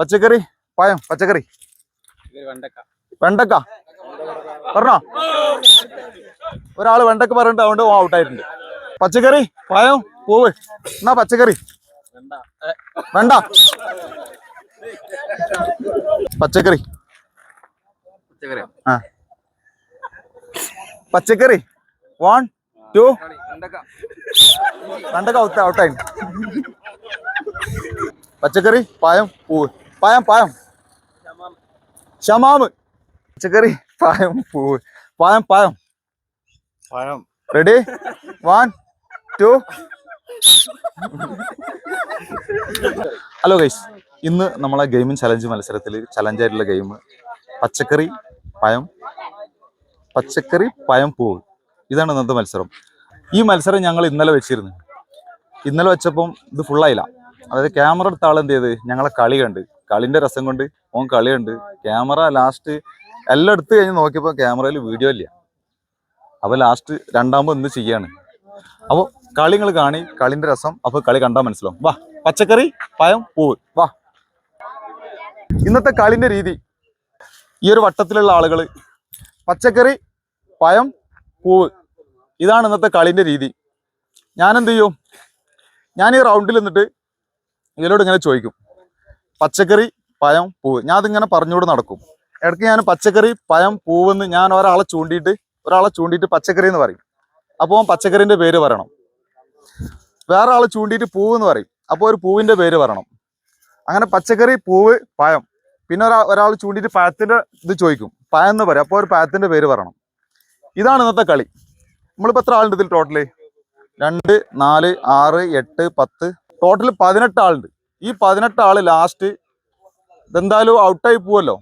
പച്ചക്കറി? പായം പച്ചക്കറി. വെണ്ടക്ക. പറഞ്ഞോ? ഒരാൾ വെണ്ടക്ക പറഞ്ഞിട്ട് അതുകൊണ്ട് ഔട്ട് ആയിട്ടുണ്ട്. പച്ചക്കറി? പായം? പൂവ്. എന്നാ പച്ചക്കറി? വേണ്ട. പച്ചക്കറി. ആ. പച്ചക്കറി. വൺ ടു വെണ്ടക്ക. ഔട്ട് ഔട്ടായി പച്ചക്കറി പായം പൂവ്. പായം പായം. ഷമാമ്. പച്ചക്കറി പായം പൂവ്. പായം പായം. പഴം ready one two hello guys ഇന്ന് നമ്മളെ ഗെയിമിംഗ് ചലഞ്ച് മത്സരത്തിൽ ചലഞ്ചായിട്ടുള്ള ഗെയിം പച്ചക്കറി പഴം പച്ചക്കറി പഴം പൂവ്. ഇതാണ് ഇന്നത്തെ മത്സരം. ഈ മത്സരം ഞങ്ങൾ ഇന്നലെ വെച്ചിരുന്നു. ഇന്നലെ വെച്ചപ്പം ഇത് ഫുള്ളായില്ല അതായത് ക്യാമറ എടുത്ത ആൾ എന്ത് ചെയ്ത്? ഞങ്ങളെ കളി കണ്ട്. കളിന്റെ രസം കൊണ്ട് ഓൻ കളിയുണ്ട്. ക്യാമറ ലാസ്റ്റ് എല്ലാം എടുത്തു കഴിഞ്ഞ് നോക്കിയപ്പോൾ ക്യാമറയിൽ വീഡിയോ ഇല്ല. അപ്പോൾ ലാസ്റ്റ് രണ്ടാമത് എന്ത് ചെയ്യാണ്? അപ്പോൾ കളി നിങ്ങൾ കാണി കളിന്റെ രസം. അപ്പോൾ കളി കണ്ടാൽ മനസ്സിലാവും. വാ പച്ചക്കറി പയം പൂവ്. വാ. ഇന്നത്തെ കളിന്റെ രീതി. ഈ ഒരു വട്ടത്തിലുള്ള ആളുകൾ പച്ചക്കറി പയം പൂവ്. ഇതാണ് ഇന്നത്തെ കളിന്റെ രീതി. ഞാൻ എന്ത് ചെയ്യും? ഞാൻ ഈ റൗണ്ടിൽ നിന്നിട്ട് ഇതിലോട് ഇങ്ങനെ ചോദിക്കും. പച്ചക്കറി പഴം പൂവ്. ഞാൻ അതിങ്ങനെ പറഞ്ഞുകൂടെ നടക്കും. ഇടയ്ക്ക് ഞാൻ പച്ചക്കറി പഴം പൂവെന്ന് ഞാൻ ഒരാളെ ചൂണ്ടിയിട്ട് ഒരാളെ ചൂണ്ടിയിട്ട് പച്ചക്കറി എന്ന് പറയും. അപ്പോൾ അവൻ പച്ചക്കറിന്റെ പേര് പറയണം. വേറെ ആളെ ചൂണ്ടിയിട്ട് പൂവ് എന്ന് പറയും. അപ്പോൾ ഒരു പൂവിന്റെ പേര് പറയണം. അങ്ങനെ പച്ചക്കറി പൂവ് പഴം. പിന്നെ ഒരാ ഒരാൾ ചൂണ്ടിയിട്ട് പഴത്തിന്റെ ഇത് ചോദിക്കും. പഴം എന്ന് പറയും. അപ്പോൾ ഒരു പഴത്തിന്റെ പേര് പറയണം. ഇതാണ് ഇന്നത്തെ കളി. നമ്മളിപ്പോൾ എത്ര ആളുണ്ട് ഇതിൽ ടോട്ടൽ രണ്ട് നാല് ആറ് എട്ട് പത്ത്. ടോട്ടൽ പതിനെട്ട് ആളുണ്ട്. ഈ പതിനെട്ട് ആൾ ലാസ്റ്റ് ഇതെന്തായാലും ഔട്ടായി പോവല്ലോ.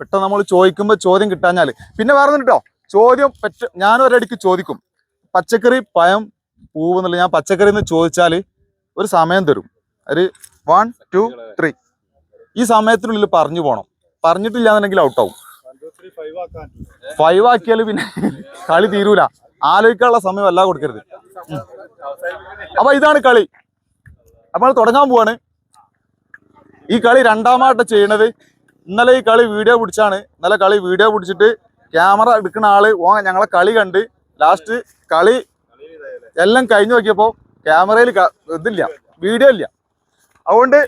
പെട്ടെന്ന് നമ്മൾ ചോദിക്കുമ്പോൾ ചോദ്യം കിട്ടാഞ്ഞാൽ പിന്നെ വേറെ കേട്ടോ ചോദ്യം പറ്റ ഞാൻ ഒരടിക്ക് ചോദിക്കും. പച്ചക്കറി പയം പൂവ് എന്നുള്ള ഞാൻ പച്ചക്കറി എന്ന് ചോദിച്ചാൽ ഒരു സമയം തരും. ഒരു വൺ ടു ത്രീ ഈ സമയത്തിനുള്ളിൽ പറഞ്ഞു പോകണം പറഞ്ഞിട്ടില്ല എന്നുണ്ടെങ്കിൽ ഔട്ടാവും ഫൈവ് ആക്കിയാൽ പിന്നെ കളി തീരൂല. ആലോചിക്കാനുള്ള സമയം അല്ല കൊടുക്കരുത്. അപ്പൊ ഇതാണ് കളി. അപ്പൊ തുടങ്ങാൻ പോവാണ്. ഈ കളി രണ്ടാമായിട്ട് ചെയ്യണത്. ഇന്നലെ ഈ കളി വീഡിയോ പിടിച്ചാണ്. ഇന്നലെ കളി വീഡിയോ പിടിച്ചിട്ട് ക്യാമറ എടുക്കുന്ന ആൾ ഓ ഞങ്ങളെ കളി കണ്ട്. ലാസ്റ്റ് കളി എല്ലാം കഴിഞ്ഞു നോക്കിയപ്പോ ക്യാമറയിൽ ഇതില്ല വീഡിയോ ഇല്ല. അതുകൊണ്ട്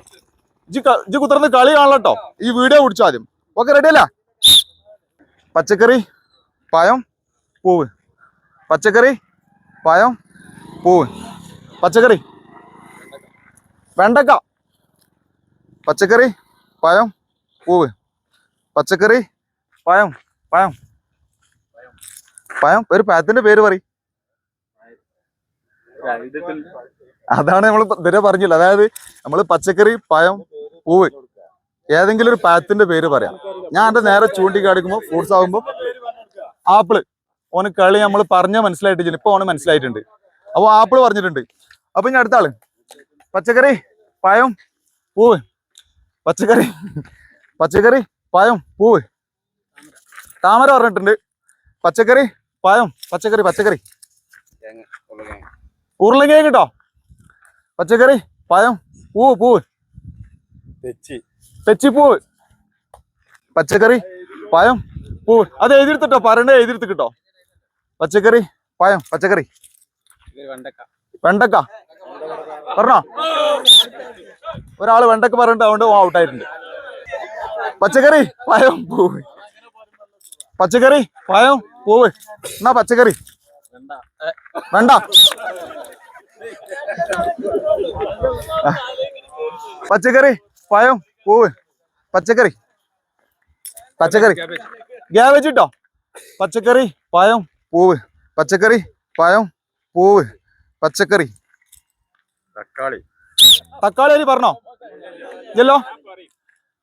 ഇജ് ഇജ് കുത്തിർന്ന് കളി കാണലട്ടോ ഈ വീഡിയോ പിടിച്ചോ ആദ്യം. ഓക്കെ റെഡി അല്ല? പച്ചക്കറി പഴം പൂവ്. പച്ചക്കറി പഴം പൂവ്. പച്ചക്കറി. വെണ്ടക്ക. പച്ചക്കറി പഴം പൂവ്. പച്ചക്കറി പഴം പഴം. പഴം ഒരു പഴത്തിന്റെ പേര് പറ അതാണ് നമ്മൾ ഇതുവരെ പറഞ്ഞില്ല. അതായത് നമ്മൾ പച്ചക്കറി പഴം പൂവ് ഏതെങ്കിലും ഒരു പഴത്തിന്റെ പേര് പറയാം. ഞാൻ എന്റെ നേരെ ചൂണ്ടിക്കാടിക്കുമ്പോ ഫ്രൂട്ട്സ് ആകുമ്പോൾ ആപ്പിൾ. ഓന് കളി നമ്മൾ പറഞ്ഞ മനസ്സിലായിട്ടില്ല. ഇപ്പൊ ഓന് മനസ്സിലായിട്ടുണ്ട്. അപ്പൊ ആപ്പിൾ പറഞ്ഞിട്ടുണ്ട്. അപ്പൊ ഇനി അടുത്ത ആൾ. പച്ചക്കറി പഴം പൂവ്. പച്ചക്കറി. പച്ചക്കറി പഴം പൂവ്. താമര പറഞ്ഞിട്ടുണ്ട്. പച്ചക്കറി പഴം പച്ചക്കറി പച്ചക്കറി. ഉരുളങ്കിഴങ്ങ് കേട്ടോ പച്ചക്കറി പഴം പൂവ് പൂവ്. തെച്ചി. തെച്ചിപ്പൂവ് പച്ചക്കറി പഴം പൂവ്. അത് എഴുതിയെടുത്തിട്ടോ? പറയണേ എഴുതിയെടുത്ത് കിട്ടോ പച്ചക്കറി. പഴം പച്ചക്കറി വെണ്ടക്ക. പറഞ്ഞോ? ഒരാൾ വെണ്ടക്ക് പറഞ്ഞിട്ട് അതുകൊണ്ട് ഔട്ട് ആയിട്ടുണ്ട്. പച്ചക്കറി? പയം പൂവ്. പച്ചക്കറി? പയം പൂവ്. എന്നാ പച്ചക്കറി? വേണ്ട. പച്ചക്കറി? പയം പൂവ്. പച്ചക്കറി? പച്ചക്കറി. ഗ്യാവേജ് ഇട്ടോ? പച്ചക്കറി? പയം പൂവ്. പച്ചക്കറി? പയം പൂവ്. പച്ചക്കറി? തക്കാളി. തക്കാളി അരി പറഞ്ഞോ? ഇല്ലല്ലോ?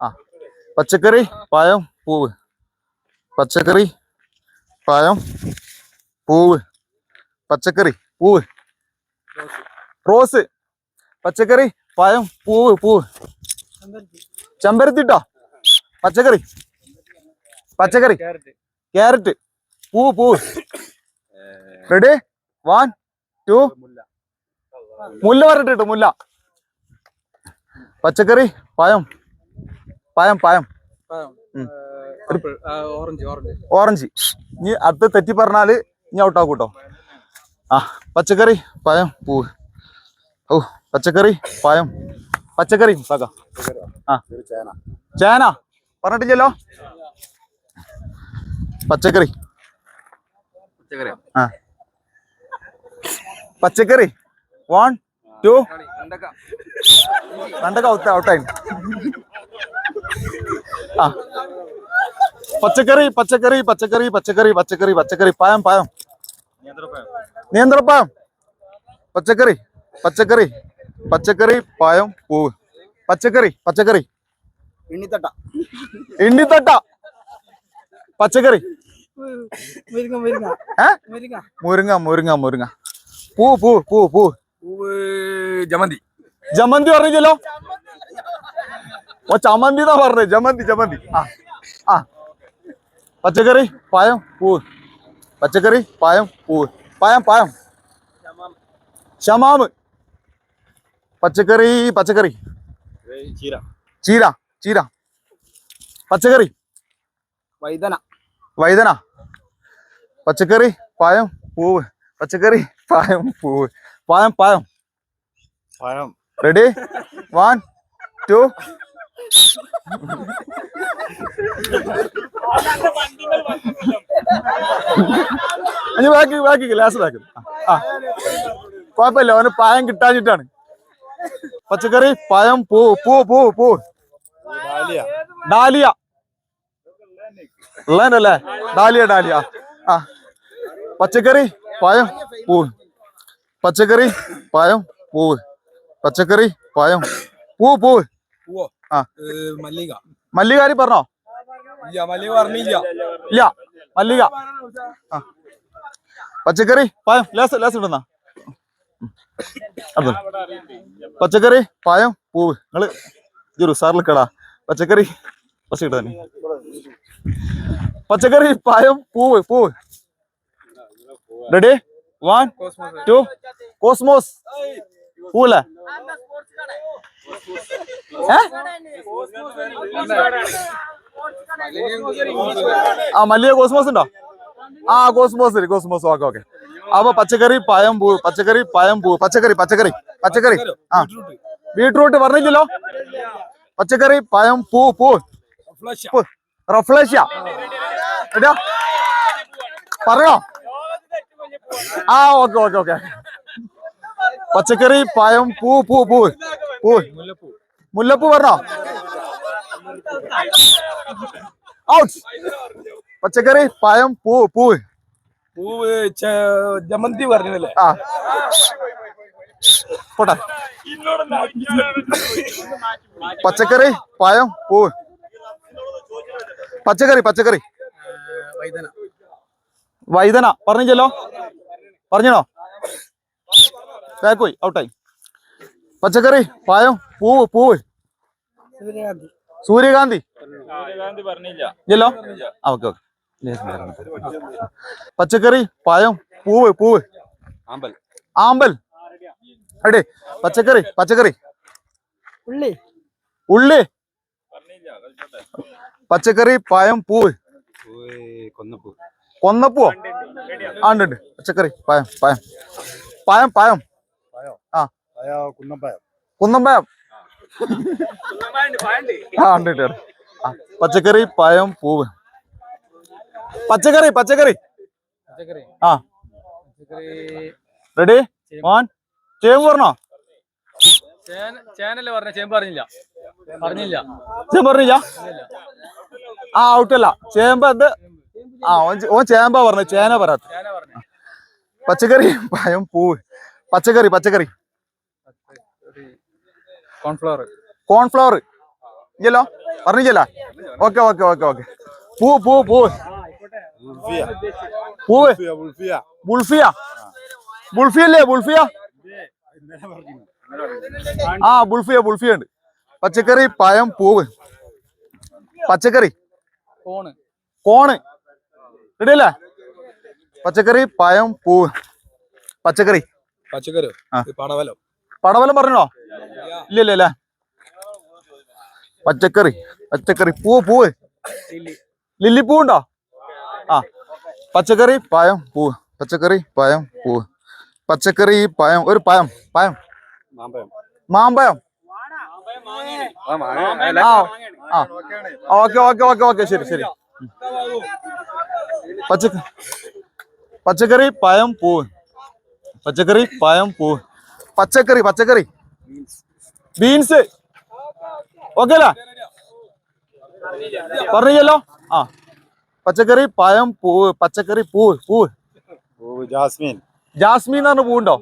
ആ പച്ചക്കറി പഴം പൂവ്. പച്ചക്കറി പഴം പൂവ്. പച്ചക്കറി പൂവ്. റോസ്. പച്ചക്കറി പഴം പൂവ് പൂവ്. ചെമ്പരത്തിട്ടോ? പച്ചക്കറി. പച്ചക്കറി. ക്യാരറ്റ്. പൂവ് പൂവ്. റെഡി വൺ ടു മുല്ല. പറഞ്ഞിട്ട് മുല്ല. പച്ചക്കറി പഴം. പഴം പഴം. ഓറഞ്ച് ഇനി അത് തെറ്റി പറഞ്ഞാൽ ഇനി ഔട്ടാക്കൂട്ടോ ആ പച്ചക്കറി പഴം പൂവ്. ഓ പച്ചക്കറി പഴം. പച്ചക്കറി സക ആ. ചേന. ചേന പറഞ്ഞിട്ടില്ലല്ലോ? പച്ചക്കറി. പച്ചക്കറി ആ. പച്ചക്കറി. വൺ ടു രണ്ടൊക്കെ ഔട്ട് ഔട്ടായി ആ. പച്ചക്കറി പച്ചക്കറി പച്ചക്കറി പച്ചക്കറി പച്ചക്കറി പച്ചക്കറി. പായം പായം. നിയന്ത്രപ്പായം പച്ചക്കറി പച്ചക്കറി പച്ചക്കറി പായം പൂവ്. പച്ചക്കറി പച്ചക്കറി. എണ്ണിത്തട്ട. എണ്ണിത്തട്ട. പച്ചക്കറി. മുരിങ്ങ മുരിങ്ങ. മുരിങ്ങ. മുരുങ്ങ മുരുങ്ങ മുരുങ്ങ. പൂ പൂ പൂ പൂ പൂവ് ജമന്തി. ജമന്തി പറഞ്ഞില്ലല്ലോ? ഓ ചമന്തി എന്നാ പറഞ്ഞത് ജമന്തി ജമന്തി. ആ ആ. പച്ചക്കറി പായം പൂവ്. പച്ചക്കറി പായം പൂവ്. പായം പായം. ഷമാമ്. പച്ചക്കറി പച്ചക്കറി. ചീര. ചീര ചീര. പച്ചക്കറി. വൈതന. വൈദന പച്ചക്കറി പായം പൂവ്. പച്ചക്കറി പായം പൂവ്. പായം പായം. പഴം റെഡി വൺ ടു അഞ്ഞ് ബാക്കി ബാക്കി ഗ്ലാസ് ബാക്കി ആ കുഴപ്പമില്ല അവന് പായം കിട്ടാഞ്ഞിട്ടാണ്. പച്ചക്കറി പഴം പൂ പൂ പൂ പൂ. ഡാലിയ. ഉള്ളതല്ലേ? Dahlia dahlia. ആ. പച്ചക്കറി പഴം പൂവ് പച്ചക്കറി പഴം പൂവ് പച്ചക്കറി പഴം. പൂ പൂ. പൂവോ? ആ. മല്ലിക. മല്ലികാരി പറഞ്ഞോ? ഇല്ല മല്ലിക പറഞ്ഞില്ല. ഇല്ല മല്ലിക. ആ. പച്ചക്കറി പഴം. ലേസ് ലേസ് ഇടുന്ന. അബ്ദുൽ പച്ചക്കറി പഴം പൂവ് നിങ്ങൾ ഇതൊരു കേടാ. പച്ചക്കറി പച്ച ഇട്ട പച്ചക്കറി പഴം പൂവ് പൂവ് റെഡി വൺ ടു കോസ്മോസ് ഏ? ആ മല്ലിക കോസ്മോസ് ഉണ്ടോ? ആ കോസ്മോസ് കോസ്മോസ്. Okay okay. അപ്പൊ പച്ചക്കറി പഴം പൂ പച്ചക്കറി പഴം പൂ പച്ചക്കറി പച്ചക്കറി പച്ചക്കറി. ആ. ബീട്രൂട്ട് പറഞ്ഞില്ലല്ലോ? പച്ചക്കറി പഴം പൂ പൂ. റഫ്ലേഷ്യാ. പറയോ ആ ഓക്കെ ഓക്കെ ഓക്കെ. പച്ചക്കറി പഴം പൂ പൂ പൂ. പൂ. മുല്ലപ്പൂ പറഞ്ഞോ? ഔട്ട് പച്ചക്കറി പഴം പൂ പൂ. പൂവ് ജമന്തി പറഞ്ഞല്ലേ? ആ. പോട്ടെ. പച്ചക്കറി പഴം പൂ. പച്ചക്കറി പച്ചക്കറി. വൈതന. വൈദന പറഞ്ഞില്ലല്ലോ? പറഞ്ഞോ ബാക്ക് പോയി ഔട്ടായി പച്ചക്കറി പായം പൂവ് പൂവ്. സൂര്യകാന്തി. ഇല്ലല്ലോ? ഓക്കെ ഓക്കെ പച്ചക്കറി പായം പൂവ് പൂവ്. ആമ്പൽ. ആമ്പൽ. അടേ പച്ചക്കറി പച്ചക്കറി. ഉള്ളി. ഉള്ളി. പച്ചക്കറി പായം പൂവ്. കൊന്നപ്പൂ കൊന്നപ്പൂ. കൊന്നപ്പൂവോ? ആ ഉണ്ട്. പച്ചക്കറി പായം പായം. പായം പായം. ആ ഉണ്ട് ഉണ്ട്. പച്ചക്കറി പഴം പൂവ്. പച്ചക്കറി പച്ചക്കറി. പച്ചക്കറി. ആ. പച്ചക്കറി റെഡി വൺ ചേമ്പ് പറഞ്ഞോ? ചേനല്ലേ പറഞ്ഞ? ചേമ്പ് പറഞ്ഞില്ല. പറഞ്ഞില്ല. ചേമ്പ് പറഞ്ഞില്ല? ആ ഔട്ടല്ല ചേമ്പ് എന്ത് ആ ഓൻ ചേമ്പ പറഞ്ഞു. ചേന പറയാത്ത. ചേന പറഞ്ഞ. പച്ചക്കറി പഴം പൂവ്. പച്ചക്കറി പച്ചക്കറി. കോൺഫ്ലവർ. കോൺഫ്ലവർ. ഇല്ലല്ലോ? പറഞ്ഞില്ല ഓക്കെ ഓക്കെ ഓക്കെ ഓക്കെ. പൂ പൂ പൂ. പൂവ് ബുൾഫിയ ബുൾഫിയ. അല്ലേ ബുൾഫിയ? ആ ബുൾഫിയ ബുൾഫിയ ഉണ്ട്. പച്ചക്കറി പഴം പൂവ്. പച്ചക്കറി. കോണ്. കോണ്. റെഡിയല്ലേ? പച്ചക്കറി പഴം പൂവ്. പച്ചക്കറി. പച്ചക്കറി. പടവലം പടവലം പറഞ്ഞോ? ഇല്ല ഇല്ല ഇല്ല പച്ചക്കറി പച്ചക്കറി. പൂവ് പൂവ് ലില്ലി ലില്ലിപ്പൂ ഉണ്ടോ ആ. പച്ചക്കറി പായം പൂവ് പച്ചക്കറി പായം പൂവ് പച്ചക്കറി പായം ഒരു പായം പായം ആ. ആ. Okay okay okay okay. ശരി ശരി. പച്ചക്കറി പച്ചക്കറി പായം പൂവ് പച്ചക്കറി പായം പൂവ് പച്ചക്കറി പച്ചക്കറി. ബീൻസ് ഓക്കെ അല്ല? പറഞ്ഞല്ലോ ആ. പച്ചക്കറി പഴം പൂവ് പച്ചക്കറി പൂവ് പൂവ്. ജാസ്മിൻ. ജാസ്മിൻ എന്ന് പറഞ്ഞ പൂവുണ്ടോ?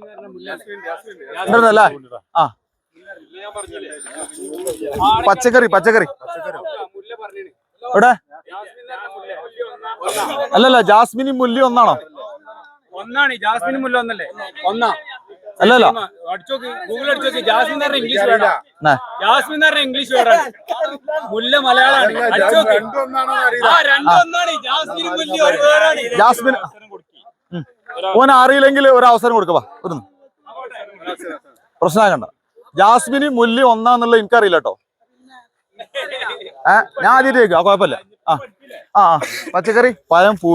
ഉണ്ടല്ലേ ആ. പച്ചക്കറി പച്ചക്കറി. എവിടെ? അല്ലല്ല ജാസ്മിനും മുല്ലി ഒന്നാണോ? ഒന്നാണ് ജാസ്മിനും ജാസ്മിൻ മുല്ല ഒന്നല്ലേ? ഒന്നാ. അല്ലല്ലോ ഇംഗ്ലീഷ് വേർഡാണ് മുല്ല മലയാളമാണ് ജാസ്മിൻ മുല്ല ഒരു വേർഡാണ്. ജാസ്മിൻ ഉം. ഓൻ അറിയില്ലെങ്കിൽ ഒരു അവസരം കൊടുക്കവാ ഒരു പ്രശ്നമാകണ്ട ജാസ്മിന് മുല്ലി ഒന്നാന്നുള്ളത് എനിക്കറിയില്ല കേട്ടോ ഏ ഞാൻ ആദ്യമായിട്ട് കേൾക്കാം. കുഴപ്പമില്ല. ആ ആ ആ. പച്ചക്കറി പഴം പൂ.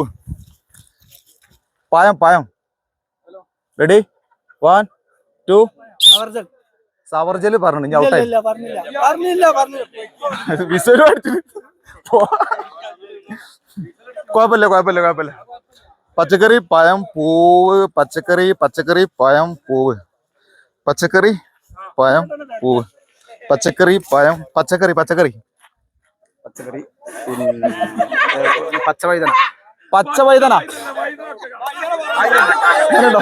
പഴം പഴം. റെഡി വൺ ടു സവർജൽ പറഞ്ഞു ഞാൻ ഔട്ടായി പറഞ്ഞില്ല. പറഞ്ഞില്ല വിസരു അടിച്ചിട്ട് പോ- കുഴപ്പമില്ല കുഴപ്പമില്ല കുഴപ്പമില്ല. പച്ചക്കറി പഴം പൂവ് പച്ചക്കറി പച്ചക്കറി പഴം പൂവ്. പച്ചക്കറി പഴം പൂവ്. പച്ചക്കറി പഴം പച്ചക്കറി പച്ചക്കറി. പച്ചക്കറി പച്ചവൈതന. പച്ചവൈതന. എന്നാ?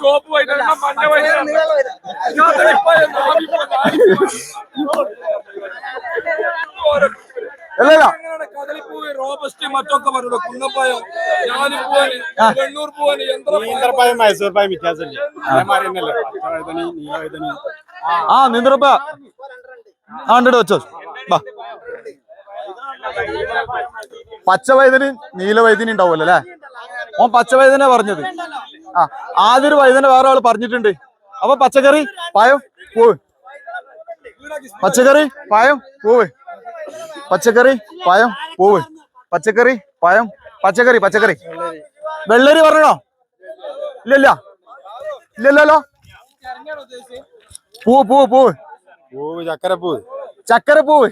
ചോപ്പ് വൈദ്യുതി മഞ്ഞ അല്ല അല്ല കദളിപ്പൂവ് റോബസ്റ്റ് മറ്റൊക്കെ പറഞ്ഞു കുന്നപ്പായം ഞാലിപ്പൂവന് വെണ്ണൂർ പൂവന് യന്ത്രം ഈന്തർപ്പായം മൈസൂർ പായം വ്യത്യാസമില്ലേ ആ നിന്ത്രപ്പ ആ വെച്ചോ വെച്ചോ. വാ. നീല നീലവൈദ്യന് ഉണ്ടാവുമല്ലോ അല്ലേ? ഓൻ പച്ച വൈദ്യനെ പറഞ്ഞത്. ആ ആദ്യൊരു വൈദ്യന വേറെ ആൾ പറഞ്ഞിട്ടുണ്ട്. അപ്പൊ പച്ചക്കറി പായം പൂവ്. പച്ചക്കറി പായം പൂവ്. പച്ചക്കറി പായം പൂവ്. പച്ചക്കറി പായം പച്ചക്കറി പച്ചക്കറി. വെള്ളരി പറഞ്ഞോ? ഇല്ലല്ല ഇല്ലല്ലോ പൂവ് പൂവ് പൂവ് പൂവ് ചക്കരപ്പൂവ് ചക്കരപ്പൂവ്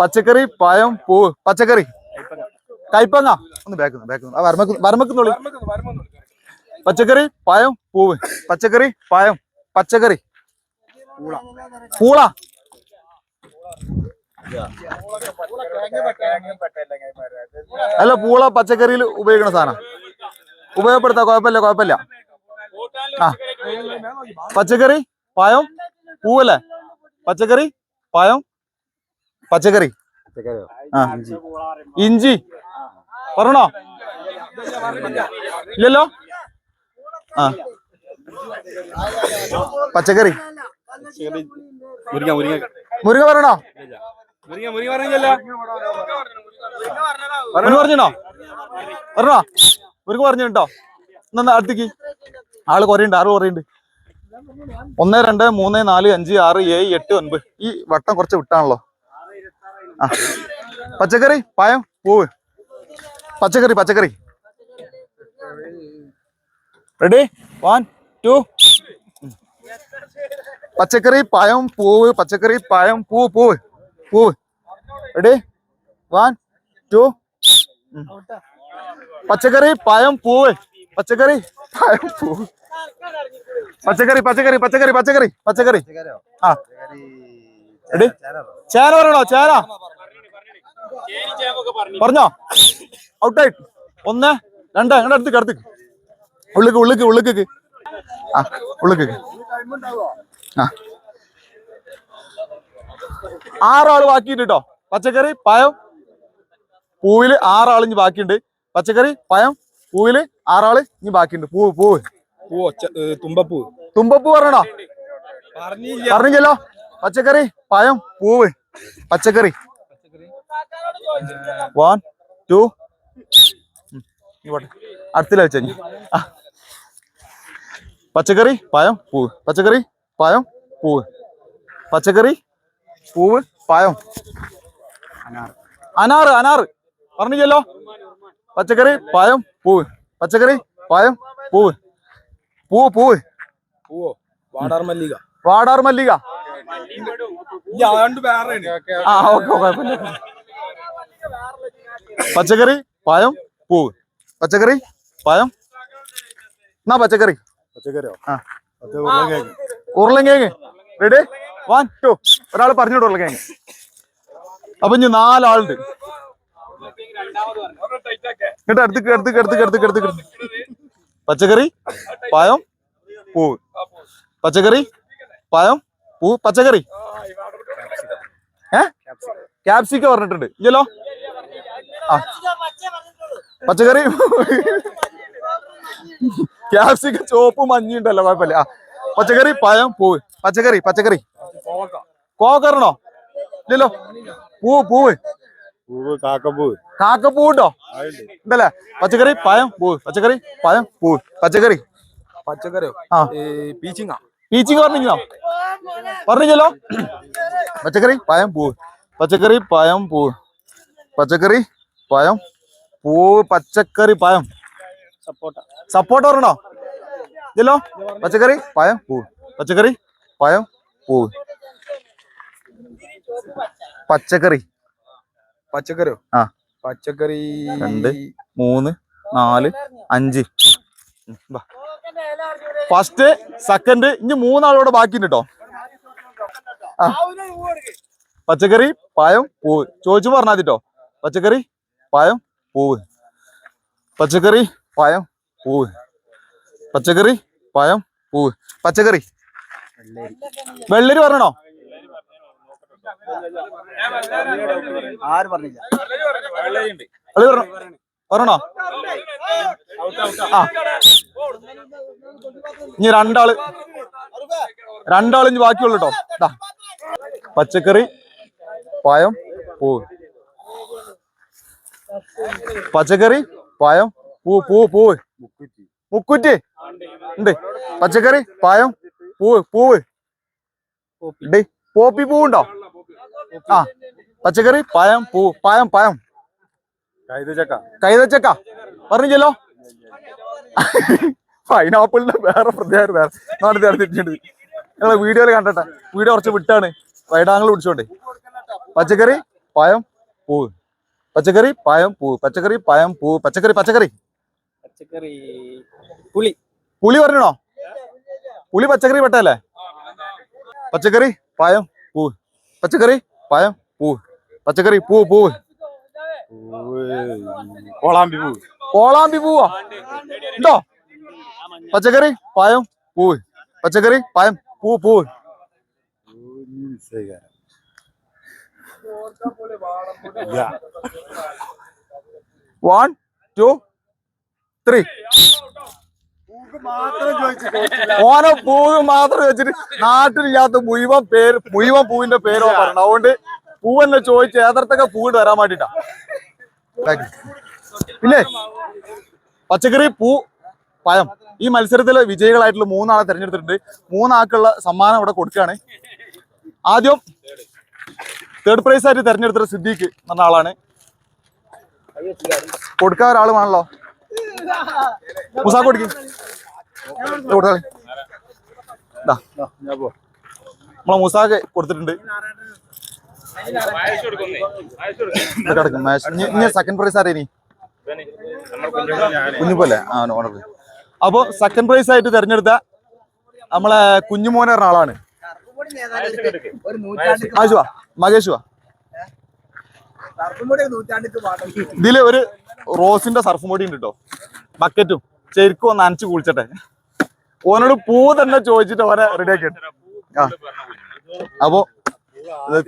പച്ചക്കറി പഴം പൂ. പച്ചക്കറി. കൈപ്പങ്ങ. ഒന്ന് ബാക്ക് ബാക്ക് വരമക്കുന്നു പച്ചക്കറി പഴം പൂവ് പച്ചക്കറി പഴം പച്ചക്കറി. പൂള. അല്ല പൂള പച്ചക്കറിയിൽ ഉപയോഗിക്കുന്ന സാധനം. ഉപയോഗപ്പെടുത്താം കുഴപ്പമില്ല കുഴപ്പമില്ല. ആ. പച്ചക്കറി? പായം? പൂവല്ലേ? പച്ചക്കറി? പായം? പച്ചക്കറി? ആ. ഇഞ്ചി. പറഞ്ഞോ? ഇല്ലല്ലോ? ആ. പച്ചക്കറി. മുരിങ്ങ മുരിങ്ങ. മുരുക പറഞ്ഞോ? മുരിങ്ങ മുരിങ്ങ പറഞ്ഞോ പറഞ്ഞോ? മുരുക പറഞ്ഞു കേട്ടോ എന്നാ അടുത്തേക്ക്? ആൾ കുറയുണ്ട് ആറ് കുറയുണ്ട്. ഒന്ന് രണ്ട് മൂന്ന് നാല് അഞ്ച് ആറ് ഏഴ് എട്ട് ഒൻപത്. ഈ വട്ടം കുറച്ച് വിട്ടാണല്ലോ. ആ. പച്ചക്കറി പായം പൂവ്. പച്ചക്കറി പച്ചക്കറി. റെഡി വൺ ടു പച്ചക്കറി പായം പൂവ് പച്ചക്കറി പായം പൂവ് പൂവ്. പൂവ്. റെഡി വൺ ടു പച്ചക്കറി പായം പൂവ്. പച്ചക്കറി? പച്ചക്കറി പച്ചക്കറി പച്ചക്കറി പച്ചക്കറി പച്ചക്കറി ആ. എടി. ചേന പറയണോ? ചേന. പറഞ്ഞോ? ഔട്ടായിട്ട് ഒന്ന് രണ്ട് അങ്ങനെ അടുത്തേക്ക് അടുത്തേക്ക് ഉള്ളിക്ക് ഉള്ളിക്ക് ഉള്ളിക്ക്. ആ ഉള്ളിക്ക്. ആ. ആറാൾ ബാക്കിയുണ്ട് കേട്ടോ പച്ചക്കറി പായം പൂവിൽ ആറാളിഞ്ഞ് ബാക്കിയുണ്ട്. പച്ചക്കറി പഴം പൂവിൽ ആറാൾ ഇനി ബാക്കിയുണ്ട്. പൂവ് പൂവ് പൂവോ തുമ്പപ്പൂ. തുമ്പപ്പൂ പറഞ്ഞോ പറഞ്ഞില്ല. പറഞ്ഞില്ലല്ലോ. പച്ചക്കറി പഴം പൂവ്. പച്ചക്കറി. വൺ ടു ഇങ്ങോട്ട്. അടുത്തിൽ വെച്ചാ പച്ചക്കറി പഴം പൂവ്. പച്ചക്കറി പഴം പൂവ്. പച്ചക്കറി പൂവ് പഴം. അനാറ് അനാറ്. പറഞ്ഞില്ലല്ലോ. പച്ചക്കറി പഴം പൂവ്. പച്ചക്കറി പായം പൂവ്. പൂവ് പൂവ്. പൂവോ? വാടാർ മല്ലിക. വാടാർ മല്ലിക. ആ ഓക്കെ കുഴപ്പമില്ല. പച്ചക്കറി പായം പൂവ്. പച്ചക്കറി പായം എന്നാ പച്ചക്കറി? പച്ചക്കറിയോ? ആ. ഉരുളങ്കിഴങ്ങ് റെഡി വൺ ടു ഒരാൾ പറഞ്ഞോട്ട് ഉരുളങ്കിഴങ്ങ് അപ്പൊ ഇനി നാലാളുണ്ട്. എന്നിട്ട് അടുത്ത് അടുത്ത് അടുത്ത് അടുത്ത് അടുത്ത് പച്ചക്കറി? പഴം പൂവ് പച്ചക്കറി? പഴം പൂ. പച്ചക്കറി? ഏ? ക്യാപ്സിക്ക പറഞ്ഞിട്ടുണ്ട്. ഇല്ലല്ലോ? ആ. പച്ചക്കറി? ക്യാപ്സിക്ക ചോപ്പ് മഞ്ഞുണ്ടല്ലോ കുഴപ്പമില്ല. ആ. പച്ചക്കറി പഴം പൂവ് പച്ചക്കറി പച്ചക്കറി. കോക്കറിനോ? ഇല്ലല്ലോ? പൂവ് പൂവ്. കാക്കപ്പൂ ഉണ്ടോ. ഉണ്ടല്ലേ പച്ചക്കറി പഴം പൂ പച്ചക്കറി പഴം പൂ പച്ചക്കറി? പച്ചക്കറിയോ? ആ. പീച്ചിങ്ങ. പീച്ചിങ് പറഞ്ഞില്ലോ പറഞ്ഞില്ലല്ലോ? പച്ചക്കറി പഴം പൂ പച്ചക്കറി പഴം പൂ പച്ചക്കറി പഴം പൂ പച്ചക്കറി പഴം. സപ്പോട്ട. സപ്പോർട്ട് പറഞ്ഞോ? ഇല്ലല്ലോ പച്ചക്കറി പഴം പൂ പച്ചക്കറി പഴം പൂ പച്ചക്കറി. പച്ചക്കറിയോ? ആ. പച്ചക്കറി രണ്ട്. മൂന്ന് നാല് അഞ്ച്. ഫസ്റ്റ് സെക്കൻഡ് ഇനി മൂന്നാളോടെ ബാക്കിയുണ്ട് കേട്ടോ. പച്ചക്കറി പായം പൂവ്. ചോദിച്ചു പറഞ്ഞാൽ മതി കേട്ടോ പച്ചക്കറി പായം പൂവ്. പച്ചക്കറി പായം പൂവ്. പച്ചക്കറി പായം പൂവ്. പച്ചക്കറി. വെള്ളരി. പറഞ്ഞോ ആര് പറഞ്ഞില്ല? വെള്ളരി പറഞ്ഞോ. പറഞ്ഞോ. ആ. ഇനി രണ്ടാൾ. രണ്ടാൾ ഇനി ബാക്കിയുള്ളൂ കേട്ടോ. പച്ചക്കറി പായം പൂവ് പച്ചക്കറി പായം പൂ പൂ പൂവ് മുക്കുറ്റി. ഉണ്ട്. പച്ചക്കറി പായം പൂവ് പൂവ്. ഉണ്ട്. പോപ്പി പൂവുണ്ടോ? ആ പച്ചക്കറി പഴം പൂ പഴം പഴം കൈതച്ചക്ക. കൈതച്ചക്ക. പറഞ്ഞില്ലല്ലോ? പൈനാപ്പിളിന്റെ വേറെ പ്രത്യേകത വേറെ. നാട്ടിൽ തിരിച്ചിട്ട് ഞങ്ങളെ വീഡിയോയിൽ കണ്ടട്ടെ വീഡിയോ കുറച്ച് വിട്ടാണ്. വൈഡാങ്ങൾ പിടിച്ചോണ്ട്. പച്ചക്കറി പഴം പൂ. പച്ചക്കറി പഴം പൂ. പച്ചക്കറി പഴം പൂ. പച്ചക്കറി പച്ചക്കറി. പച്ചക്കറി പുളി. പുളി പറഞ്ഞോ പുളി പച്ചക്കറി പെട്ടല്ലേ പച്ചക്കറി പഴം പൂ. പച്ചക്കറി പഴം പൂവ് പച്ചക്കറി പൂ പൂവ് പൂവ് കോളാമ്പി പൂവ് കോളാമ്പി പൂവോ ഉണ്ടോ പച്ചക്കറി പഴം പൂവ് പച്ചക്കറി പഴം പൂ പൂവ് ഇല്ല. വൺ ടു ത്രീ ഓനെ പൂവ് മാത്രം വെച്ചിട്ട് നാട്ടിലില്ലാത്ത മുഴുവൻ പേര് മുഴുവൻ പൂവിന്റെ പേരോ പറഞ്ഞു അതുകൊണ്ട് പൂവെന്നെ ചോദിച്ച് ഏതർത്തൊക്കെ പൂവിട്ട് വരാൻ വേണ്ടിട്ടാ. പിന്നെ പച്ചക്കറി പൂ പഴം. ഈ മത്സരത്തിലെ വിജയികളായിട്ടുള്ള മൂന്നാളെ തിരഞ്ഞെടുത്തിട്ടുണ്ട്. മൂന്നാൾക്കുള്ള സമ്മാനം ഇവിടെ കൊടുക്കുകയാണ്. ആദ്യം തേർഡ് പ്രൈസ് ആയിട്ട് തെരഞ്ഞെടുത്ത സിദ്ദീഖ് എന്ന ആളാണ്. കൊടുക്കാൻ ഒരാൾ വേണല്ലോ മുസാ കൊടുക്കും. നമ്മളെ മുസാക്ക് കൊടുത്തിട്ടുണ്ട്. കിടക്കും. ഇനി- സെക്കൻഡ് പ്രൈസ് ആരേ ഇനി കുഞ്ഞുപോലെ ആ അപ്പൊ സെക്കൻഡ് പ്രൈസ് ആയിട്ട് തെരഞ്ഞെടുത്ത നമ്മളെ കുഞ്ഞുമോനെ പറഞ്ഞ ആളാണ്. ആശുവാ മകേഷുവാ പാടും. ഇതിൽ ഒരു റോസിന്റെ സർഫ് മുടി ഉണ്ട്? കേട്ടോ ബക്കറ്റും. ശരിക്കും ഒന്ന് അനച്ചു കുളിച്ചട്ടെ. ഓനോട് പൂ തന്നെ ചോദിച്ചിട്ട് ഓനെ റെഡിയാക്കി ആ. അപ്പൊ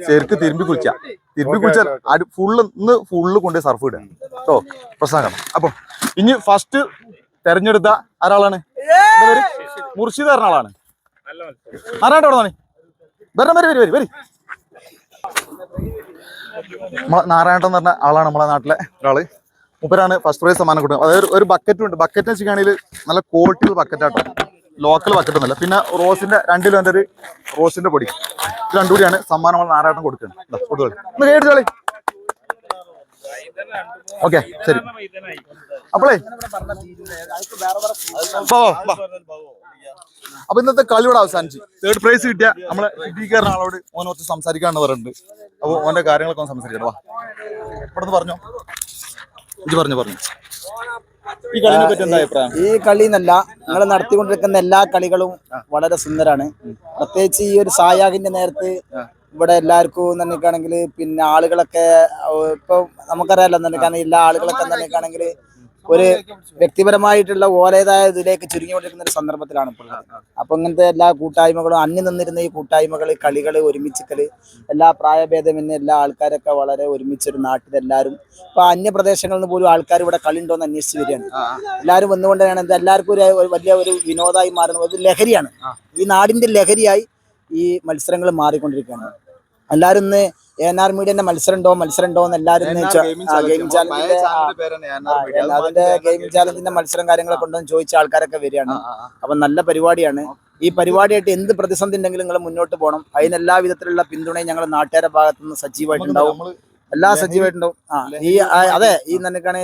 ചെരുക്ക് തിരുമ്പി കുളിച്ച. തിരുമ്പി കുളിച്ച അടി ഫുള്ള് ഇന്ന് ഫുള്ള് കൊണ്ട് സർഫ് ഇടുക. കേട്ടോ പ്രശ്നം അപ്പൊ ഇനി ഫസ്റ്റ് തെരഞ്ഞെടുത്ത ആരാളാണ്? മുർഷിദ് പറഞ്ഞ ആളാണ്. ആരാട്ടോ അവിടെ വരണം വരി വരി വരി വരി. നമ്മളെ നാരായണൻ എന്ന് പറഞ്ഞ ആളാണ് നമ്മളെ നാട്ടിലെ ഒരാൾ. മൂപ്പരാണ് ഫസ്റ്റ് പ്രൈസ് സമ്മാനം കൊടുക്കുന്നത്. അതായത് ഒരു ബക്കറ്റും ഉണ്ട്. ബക്കറ്റ് വെച്ചിട്ടാണെങ്കിൽ നല്ല ക്വാളിറ്റിയുള്ള ബക്കറ്റാട്ടോ ലോക്കൽ ബക്കറ്റ് ഒന്നല്ല പിന്നെ റോസിന്റെ രണ്ട് കിലോന്റെ ഒരു റോസിന്റെ പൊടി. ഇത് രണ്ടും കൂടിയാണ് സമ്മാനം നമ്മൾ നാരായട്ടം കൊടുക്കുന്നത്. കളി. ഓക്കെ ശരി. അപ്പോളേ. അപ്പൊ ഇന്നത്തെ കളി ഇവിടെ അവസാനിച്ചു. തേർഡ് പ്രൈസ് കിട്ടിയ നമ്മളെ സിദ്ദീഖറിന് ആളോട് കുറച്ച് സംസാരിക്കാന്ന് പറഞ്ഞിട്ടുണ്ട് അപ്പൊ ഓന്റെ കാര്യങ്ങളൊക്കെ ഒന്ന് സംസാരിക്കണം വാ. ഇവിടെ പറഞ്ഞോ. ഇത് പറഞ്ഞു പറഞ്ഞു. ഈ കളിനെ പറ്റി എന്താ അഭിപ്രായം? ഈ കളി എന്നല്ല നിങ്ങൾ നടത്തിക്കൊണ്ടിരിക്കുന്ന എല്ലാ കളികളും വളരെ സുന്ദരാണ്. പ്രത്യേകിച്ച് ഈ ഒരു സായാഹിന്റെ നേരത്ത് ഇവിടെ എല്ലാവർക്കും തന്നെയാണെങ്കിൽ പിന്നെ ആളുകളൊക്കെ ഇപ്പൊ നമുക്കറിയാലോ തന്നെ എല്ലാ ആളുകളൊക്കെ തന്നെയാണെങ്കിൽ ഒരു വ്യക്തിപരമായിട്ടുള്ള ഓരേതായ ഇതിലേക്ക് ചുരുങ്ങിക്കൊണ്ടിരിക്കുന്ന ഒരു സന്ദർഭത്തിലാണ് ഇപ്പോൾ. അപ്പൊ ഇങ്ങനത്തെ എല്ലാ കൂട്ടായ്മകളും അന്യം നിന്നിരുന്ന ഈ കൂട്ടായ്മകൾ കളികൾ ഒരുമിച്ചിക്കൽ എല്ലാ പ്രായഭേദമെന്ന് എല്ലാ ആൾക്കാരൊക്കെ വളരെ ഒരുമിച്ചൊരു നാട്ടിലെല്ലാവരും ഇപ്പൊ അന്യപ്രദേശങ്ങളിൽ നിന്ന് പോലും ആൾക്കാർ ഇവിടെ കളി ഉണ്ടോ എന്ന് അന്വേഷിച്ച് വരികയാണ് എല്ലാവരും വന്നുകൊണ്ടാണ് ഇത് എല്ലാവർക്കും ഒരു ഒരു വലിയ ഒരു വിനോദമായി മാറുന്നത്. ഒരു ലഹരിയാണ്. ഈ നാടിന്റെ ലഹരിയായി ഈ മത്സരങ്ങൾ മാറിക്കൊണ്ടിരിക്കുകയാണ്. എല്ലാവരും ഇന്ന് എൻ ആർ മീഡിയന്റെ മത്സരം ഉണ്ടോ മത്സരം ഉണ്ടോ എന്ന് എല്ലാവരും ഗെയിം ചാലഞ്ചിന്റെ അതിന്റെ ഗെയിം ചാലഞ്ചിന്റെ മത്സരം കാര്യങ്ങളൊക്കെ ഉണ്ടോ എന്ന് ചോദിച്ച ആൾക്കാരൊക്കെ വരികയാണ്. അപ്പൊ നല്ല പരിപാടിയാണ്. ഈ പരിപാടിയായിട്ട് എന്ത് പ്രതിസന്ധി ഉണ്ടെങ്കിലും നിങ്ങൾ മുന്നോട്ട് പോകണം. അതിന് എല്ലാ വിധത്തിലുള്ള പിന്തുണയും ഞങ്ങൾ നാട്ടുകാരുടെ ഭാഗത്തുനിന്ന് സജീവമായിട്ടുണ്ടാവും. എല്ലാ സജീവമായിട്ടുണ്ടാവും ആ ഈ അതെ ഈ നിനക്കാണ്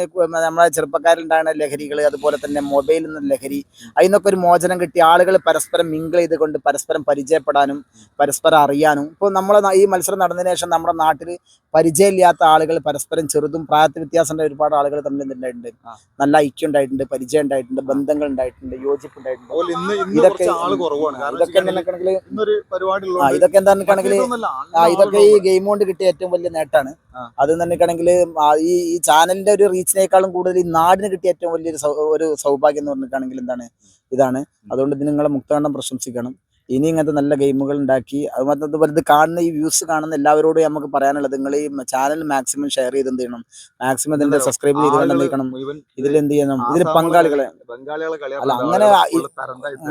നമ്മളെ ചെറുപ്പക്കാരിലുണ്ടാകുന്ന ലഹരികൾ അതുപോലെ തന്നെ മൊബൈലിൽ നിന്ന് ലഹരി അതിനൊക്കെ ഒരു മോചനം കിട്ടി ആളുകൾ പരസ്പരം മിങ്കിൾ ചെയ്തുകൊണ്ട് പരസ്പരം പരിചയപ്പെടാനും പരസ്പരം അറിയാനും. ഇപ്പോൾ നമ്മളെ ഈ മത്സരം നടന്നതിന് ശേഷം നമ്മുടെ നാട്ടിൽ പരിചയമില്ലാത്ത ആളുകൾ പരസ്പരം ചെറുതും പ്രായത്തിൽ വ്യത്യാസമുള്ള ഒരുപാട് ആളുകൾ തമ്മിൽ ഉണ്ടായിട്ടുണ്ട്. നല്ല ഐക്യം ഉണ്ടായിട്ടുണ്ട് പരിചയം ഉണ്ടായിട്ടുണ്ട് ബന്ധങ്ങൾ ഉണ്ടായിട്ടുണ്ട് യോജിപ്പ് ഉണ്ടായിട്ടുണ്ട് ഇതൊക്കെ ഇതൊക്കെ എന്താണെന്നുണ്ടെങ്കിൽ ഇതൊക്കെ എന്താണെന്നുണ്ടെങ്കിൽ ഇതൊക്കെ ഈ. ഗെയിം കൊണ്ട് കിട്ടിയ ഏറ്റവും വലിയ നേട്ടമാണ്. അത് തന്നെയാണെങ്കിൽ ഈ ഈ ചാനലിന്റെ ഒരു റീച്ചിനേക്കാളും കൂടുതൽ ഈ നാടിന് കിട്ടിയ ഏറ്റവും വലിയൊരു ഒരു സൗഭാഗ്യം എന്ന് പറഞ്ഞിട്ടാണെങ്കിൽ എന്താണ്? ഇതാണ്. അതുകൊണ്ട് ഇത് നിങ്ങളെ മുക്തകണ്ഠം പ്രശംസിക്കണം. ഇനി ഇങ്ങനത്തെ നല്ല ഗെയിമുകൾ ഉണ്ടാക്കി അത് മാത്രം ഇത് കാണുന്ന ഈ വ്യൂസ് കാണുന്ന എല്ലാവരോടും നമുക്ക് പറയാനുള്ളത് നിങ്ങൾ ഈ ചാനൽ മാക്സിമം ഷെയർ ചെയ്ത് എന്ത് ചെയ്യണം? മാക്സിമം ഇതിന്റെ സബ്സ്ക്രൈബ് ചെയ്ത് ആളുകൾ എന്ത് ചെയ്യണം മുഴുവൻ ഇതിൽ എന്ത് ചെയ്യണം? ഇതിൽ പങ്കാളികളെ. അല്ല, അങ്ങനെ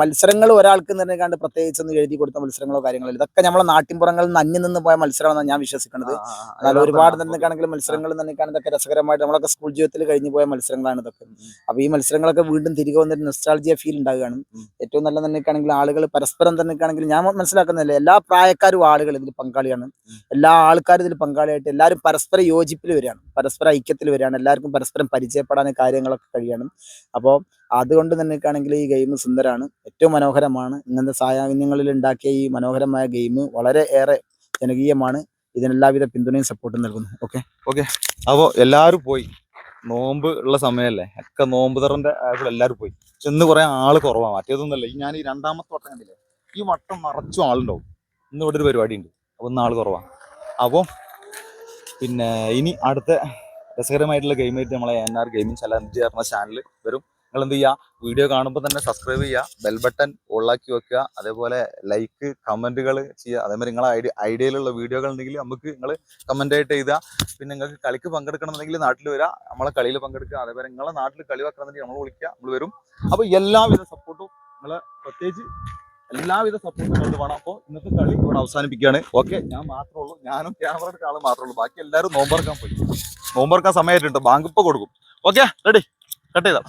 മത്സരങ്ങൾ ഒരാൾക്ക് തന്നെ കണ്ട് പ്രത്യേകിച്ച് ഒന്ന് എഴുതി കൊടുത്ത മത്സരങ്ങളോ കാര്യങ്ങളോ. ഇതൊക്കെ നമ്മളെ നാട്ടിൻപുറങ്ങളിൽ നിന്ന് അന്യം നിന്ന് പോയ മത്സരമാണെന്ന് ഞാൻ വിശ്വസിക്കുന്നത്. എന്നാലും ഒരുപാട് തന്നെക്കാണെങ്കിൽ മത്സരങ്ങൾ തന്നെക്കാണ് ഇതൊക്കെ രസകരമായിട്ട് നമ്മളൊക്കെ സ്കൂൾ ജീവിതത്തിൽ കഴിഞ്ഞു പോയ മത്സരങ്ങളാണ് ഇതൊക്കെ. അപ്പൊ ഈ മത്സരങ്ങളൊക്കെ വീണ്ടും തിരികെ വന്നിട്ട് നെസ്റ്റാൾജിയ ഫീൽ ഉണ്ടാവുകയാണ്. ഏറ്റവും നല്ല തന്നെക്കാണെങ്കിൽ ആളുകൾ പരസ്പരം തന്നെക്കാണെങ്കിൽ ഞാൻ മനസ്സിലാക്കുന്നില്ല. എല്ലാ പ്രായക്കാരും ആളുകൾ ഇതിൽ പങ്കാളിയാണ്. എല്ലാ ആൾക്കാരും ഇതിൽ പങ്കാളിയായിട്ട് എല്ലാവരും പരസ്പര യോജിപ്പിൽ വരികയാണ്. പരസ്പര ഐക്യത്തിൽ വരികയാണ്. എല്ലാവർക്കും പരസ്പരം പരിചയപ്പെടാൻ കാര്യങ്ങളൊക്കെ കഴിയണം അപ്പോൾ അതുകൊണ്ട് തന്നെ നിൽക്കുകയാണെങ്കിൽ ഈ ഗെയിം സുന്ദരമാണ് ഏറ്റവും മനോഹരമാണ്. ഇങ്ങനത്തെ സായാഹ്യങ്ങളിൽ ഉണ്ടാക്കിയ ഈ മനോഹരമായ ഗെയിം വളരെ ഏറെ ജനകീയമാണ്. ഇതിനെല്ലാവിധ പിന്തുണയും സപ്പോർട്ടും നൽകുന്നു. ഓക്കെ? ഓക്കെ. അപ്പോൾ എല്ലാവരും പോയി. നോമ്പ് ഉള്ള സമയമല്ലേ? ഒക്കെ നോമ്പ് തറന്റെ ആയപ്പോൾ എല്ലാവരും പോയി. ചെന്ന് കുറെ ആൾ കുറവാണ്. മറ്റേതൊന്നുമല്ല. ഞാൻ ഈ രണ്ടാമത്തെ വട്ടം കണ്ടില്ലേ? ഈ വട്ടം നിറച്ചും ആളുണ്ടാവും. ഇന്ന് ഇവിടെ ഒരു പരിപാടി ഉണ്ട് അപ്പോൾ ആൾ കുറവാണ് അപ്പോൾ പിന്നെ ഇനി അടുത്ത രസകരമായിട്ടുള്ള ഗെയിമായിട്ട് നമ്മളെ എൻ ആർ ഗെയിമിംഗ് ചലഞ്ച് പറഞ്ഞ ചാനൽ വരും. നിങ്ങൾ എന്ത് ചെയ്യുക വീഡിയോ കാണുമ്പോൾ തന്നെ സബ്സ്ക്രൈബ് ചെയ്യുക ബെൽ ബട്ടൺ ഓളാക്കി വെക്കുക. അതേപോലെ ലൈക്ക് കമന്റുകൾ ചെയ്യുക. അതേമാതിരി നിങ്ങളെ ഐഡിയ ഐഡിയയിലുള്ള വീഡിയോകൾ ഉണ്ടെങ്കിൽ നമുക്ക് നിങ്ങൾ കമന്റ് ആയിട്ട് എഴുതുക. പിന്നെ നിങ്ങൾക്ക് കളിക്ക് പങ്കെടുക്കണമെന്നുണ്ടെങ്കിൽ നാട്ടിൽ വരിക നമ്മളെ കളിയിൽ പങ്കെടുക്കുക. അതേപോലെ നിങ്ങളെ നാട്ടിൽ കളി വെക്കണമെന്നുണ്ടെങ്കിൽ നമ്മൾ വിളിക്കുക. നമ്മൾ വരും. അപ്പോൾ എല്ലാവിധ സപ്പോർട്ടും നിങ്ങളെ പ്രത്യേകിച്ച് എല്ലാവിധ സപ്പോർട്ടും കൊണ്ട് വേണം. അപ്പോൾ ഇന്നത്തെ കളി ഇവിടെ അവസാനിപ്പിക്കുകയാണ്. ഓക്കെ ഞാൻ മാത്രമേ ഉള്ളൂ. ഞാനും ക്യാമറ എടുത്ത ആൾ മാത്രമേ ഉള്ളൂ. ബാക്കി എല്ലാവരും നോമ്പറക്കാൻ പോയി. നോമ്പറക്കാൻ സമയമായിട്ടുണ്ട്. ബാങ്ക് ഇപ്പോൾ കൊടുക്കും. ഓക്കെ റെഡി കട്ട് ചെയ്താ?